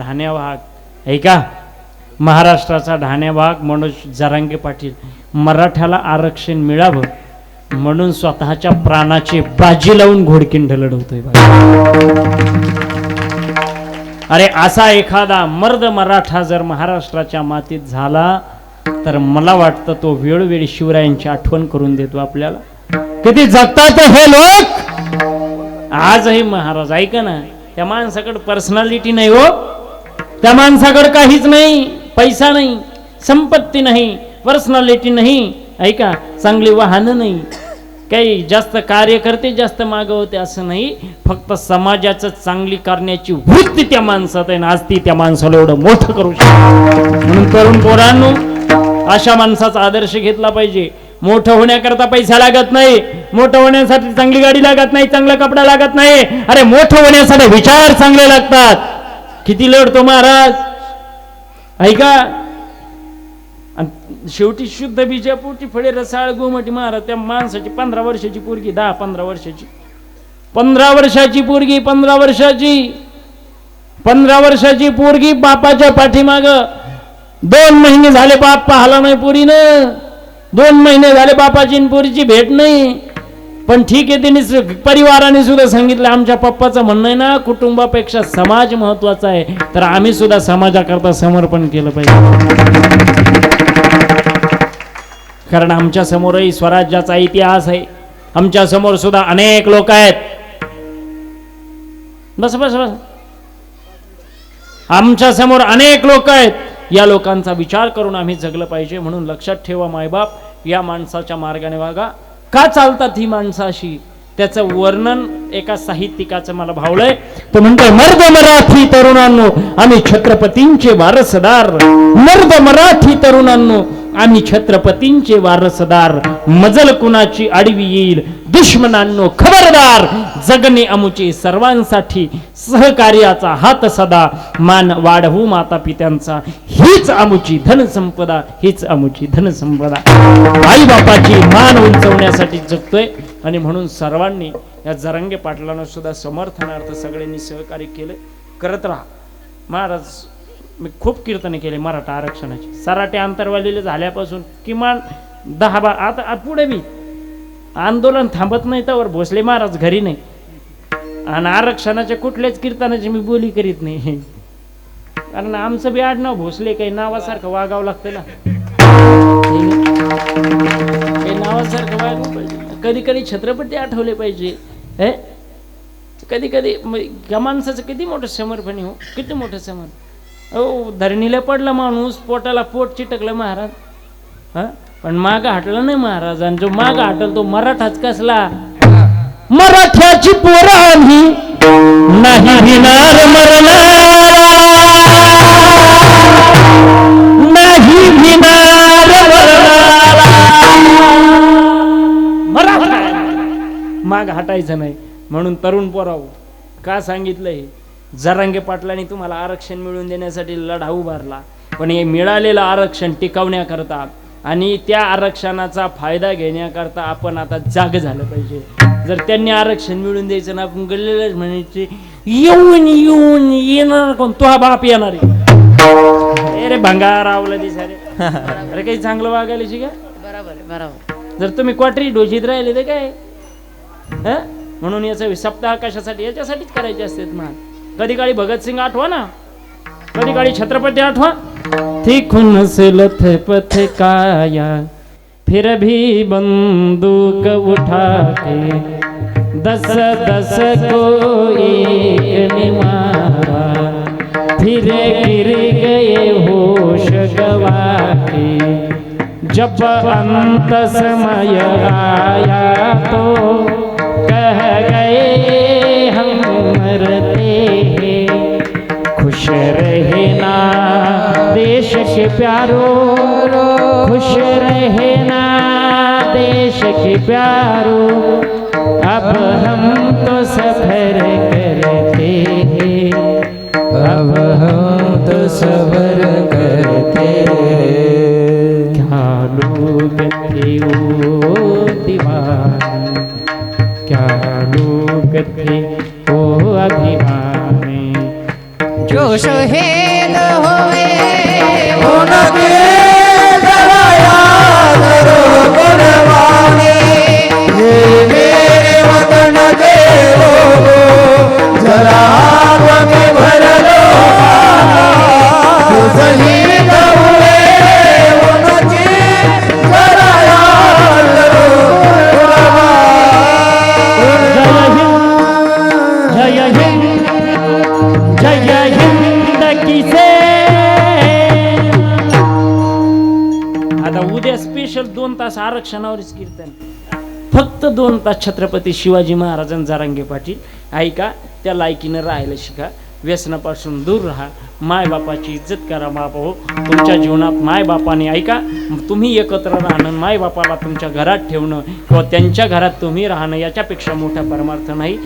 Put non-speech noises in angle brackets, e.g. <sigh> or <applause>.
ढाण्या भाग ऐका महाराष्ट्राचा ढाण्या भाग मनोज जरांगे पाटील. मराठ्याला आरक्षण मिळावं म्हणून स्वतःच्या प्राणाची बाजी लावून घोडकिंड लढवतोय अरे असा एखादा मर्द मराठा जर महाराष्ट्राच्या मातीत झाला तर मला वाटतं तो वेळोवेळी शिवरायांची आठवण करून देतो आपल्याला. किती जगतात हे लोक! आजही महाराज ऐका ना त्या माणसाकडे पर्सनॅलिटी नाही हो. त्या माणसाकडं काहीच नाही पैसा नाही संपत्ती नाही पर्सनॅलिटी नाही. ऐका चांगली वाहनं नाही. काही जास्त कार्यकर्ते जास्त मागं होते असं नाही फक्त समाजाचं चांगली करण्याची वृत्ती त्या माणसात आहे आज ती त्या माणसाला एवढं मोठं करू शकते. म्हणून तरुण पोरांनो अशा माणसाचा आदर्श घेतला पाहिजे. मोठं होण्याकरता पैसा लागत नाही मोठं होण्यासाठी चांगली गाडी लागत नाही चांगला कपडा लागत नाही. अरे मोठं होण्यासाठी विचार चांगले लागतात. किती लढतो महाराज? ऐका. शेवटी शुद्ध बीजापूरची फळे रसाळ गोमटी महाराज त्या माणसाची पंधरा वर्षाची पोरगी दहा पंधरा वर्षाची. पंधरा वर्षाची पोरगी पंधरा वर्षाची. पंधरा वर्षाची पोरगी बापाच्या पाठीमाग. दोन महिने झाले बाप पाहला नाही पुरीनं. दोन महिने झाले बापाची आणि पोरीची भेट नाही. पण ठीक आहे त्यांनी परिवाराने सुद्धा सांगितलं आमच्या पप्पाचं म्हणणं आहे ना कुटुंबापेक्षा समाज महत्त्वाचा आहे. तर आम्ही सुद्धा समाजाकरता समर्पण केलं पाहिजे. कारण आमच्या समोरही स्वराज्याचा इतिहास आहे. आमच्यासमोर सुद्धा अनेक लोक आहेत. बस बस बस. आमच्यासमोर अनेक लोक आहेत. या लोकांचा विचार करून आम्ही जगलं पाहिजे म्हणून लक्षात ठेवा मायबाप. या माणसाच्या मार्गाने वागा. का चालतात ही माणसं अशी? त्याचं वर्णन एका साहित्यिकाचं मला भावलंय. तो म्हणतोय मर्द मराठी तरुणांनो आम्ही छत्रपतींचे वारसदार. मर्द मराठी तरुणांनो आम्ही छत्रपतींचे वारसदार. मजल कुणाची आडवी येईल दुश्मनांनो खबरदार जगणे अमुचे सर्वांसाठी सहकार्याचा हात सदा. मान वाढवू माता पित्यांचा हीच अमुची धनसंपदा हीच अमुची धनसंपदा. आई बापाची मान उंचवण्यासाठी जगतोय आणि म्हणून सर्वांनी या जरंगे पाटलांना सुद्धा समर्थनार्थ सगळ्यांनी सहकार्य केलं. करत राहा. महाराज मी खूप कीर्तन केले मराठा आरक्षणाची. सराटे आंतरवालीले झाल्यापासून किमान दहा बा आता पुढे बी आंदोलन थांबत नाही त्यावर भोसले महाराज घरी नाही. आणि आरक्षणाच्या कुठल्याच कीर्तनाची मी बोली करीत नाही. कारण आमचं बी आडनाव भोसले काही नावासारखं वागावं लागतं ना. काही नावासारखं वागावं पाहिजे कधी कधी छत्रपती आठवले पाहिजे हे? कधी कधी या माणसाचं किती मोठं समर्पण हो किती मोठं समर्पण. हो धरणीला पडला माणूस पोटाला पोट चिटकलं महाराज. हा? पण माग हटला नाही महाराज. आणि जो माग हटल तो मराठाच कसला? मराठ्याची पोरं आम्ही नाही मरणारा. नाही मराठा माग हटायचं नाही. म्हणून तरुण पोराव का सांगितलंय? जरांगे पाटलांनी तुम्हाला आरक्षण मिळवून देण्यासाठी लढा उभारला. पण हे मिळालेलं आरक्षण टिकवण्याकरता आणि त्या आरक्षणाचा फायदा घेण्याकरता आपण आता जाग झालं पाहिजे. जर त्यांनी आरक्षण मिळवून द्यायचं ना आपण गल्लेलंच म्हणायचे येऊन येऊन येणार कोण? तो हा बाप येणार आहे. अरे भंगार आवला दिसारे <laughs> अरे काही चांगलं वागायला शिका. बरोबर आहे बरोबर. जर तुम्ही क्वाटरी डोशीत राहिले तर काय? हं? म्हणून याचं सप्ताह कशासाठी याच्यासाठीच करायचे असतात मान कधी काळी भगतसिंग आठवा ना? कधी काळी छत्रपती आठवा? तिखुन से लथे पथे काया फिर भी बंदूक उठा के दस दस को एक ने मारा। फिर गिर गए होश गवा के जब अंत समय आया तो कह गए हम मरते हैं खुश रहना देश के प्यारो, खुश रहे ना। देश के प्यारो, अब हम तो सफ़र करते हैं। अब हम तो सबर करते क्या लोग थे वो दीवाने? क्या लोग थे वो अभिमानी? जो दोष दोन तास आरक्षणावरच कीर्तन. फक्त दोन तास छत्रपती शिवाजी महाराजां रंगे पाटील. ऐका त्या लायकीनं राहायला शिका. व्यसनापासून दूर राहा. मायबापाची इज्जत करा बापा तुमच्या जीवनात मायबापाने ऐका तुम्ही एकत्र राहणं मायबापाला तुमच्या घरात ठेवणं किंवा त्यांच्या घरात तुम्ही राहणं याच्यापेक्षा मोठा परमार्थ नाही.